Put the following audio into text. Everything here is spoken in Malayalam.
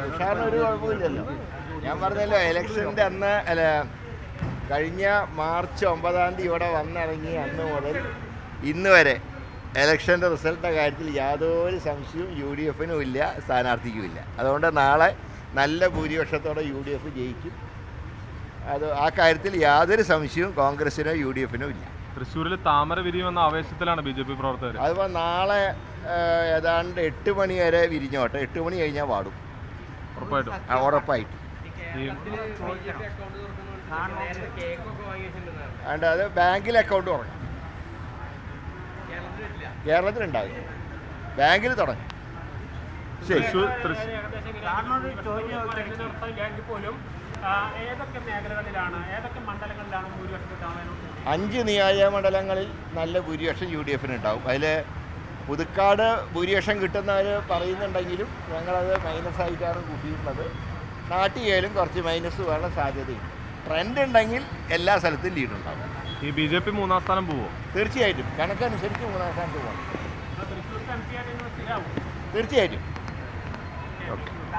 തുഷാറിന് ഒരു കുഴപ്പമില്ലല്ലോ. ഞാൻ പറഞ്ഞല്ലോ ഇലക്ഷന്റെ അന്ന് അല്ല കഴിഞ്ഞ മാർച്ച് ഒമ്പതാം തീയതി ഇവിടെ വന്നിറങ്ങി അന്ന് മുതൽ ഇന്ന് വരെ ഇലക്ഷന്റെ റിസൾട്ടിന്റെ കാര്യത്തിൽ യാതൊരു സംശയവും യു ഡി എഫിനും ഇല്ല സ്ഥാനാർത്ഥിക്കും ഇല്ല. അതുകൊണ്ട് നാളെ നല്ല ഭൂരിപക്ഷത്തോടെ യു ഡി എഫ് ജയിക്കും. അത് ആ കാര്യത്തിൽ യാതൊരു സംശയവും കോൺഗ്രസിനോ യു ഡി എഫിനോ ഇല്ല. തൃശ്ശൂരിൽ താമര വിരിയുമെന്ന ആവേശത്തിലാണ് ബി ജെ പി പ്രവർത്തകർ അതുപോലെ നാളെ ഏതാണ്ട് എട്ട് മണി വരെ വിരിഞ്ഞോട്ടെ. എട്ട് മണി കഴിഞ്ഞാൽ പാടും ഉറപ്പായിട്ടും. അതുകൊണ്ട് അത് ബാങ്കിൽ അക്കൗണ്ട് തുടങ്ങും. കേരളത്തിലുണ്ടാകും ബാങ്കിൽ തുടങ്ങും. ശരി അഞ്ച് നിയോജക മണ്ഡലങ്ങളിൽ നല്ല ഭൂരിപക്ഷം യു ഡി എഫിന് ഉണ്ടാവും. അതിൽ പുതുക്കാട് ഭൂരിപക്ഷം കിട്ടുന്നവർ പറയുന്നുണ്ടെങ്കിലും ഞങ്ങളത് മൈനസ് ആയിട്ടാണ് കൂട്ടിയിട്ടുള്ളത് നാട്ടിയായാലും കുറച്ച് മൈനസ് വേണം സാധ്യതയുണ്ട്. ട്രെൻഡ് ഉണ്ടെങ്കിൽ എല്ലാ സ്ഥലത്തും ലീഡ് ഉണ്ടാവും. ഈ ബി ജെ പി മൂന്നാം സ്ഥാനം പോവോ? തീർച്ചയായിട്ടും. കണക്കനുസരിച്ച് മൂന്നാം സ്ഥാനത്ത് പോകണം. തീർച്ചയായിട്ടും. എം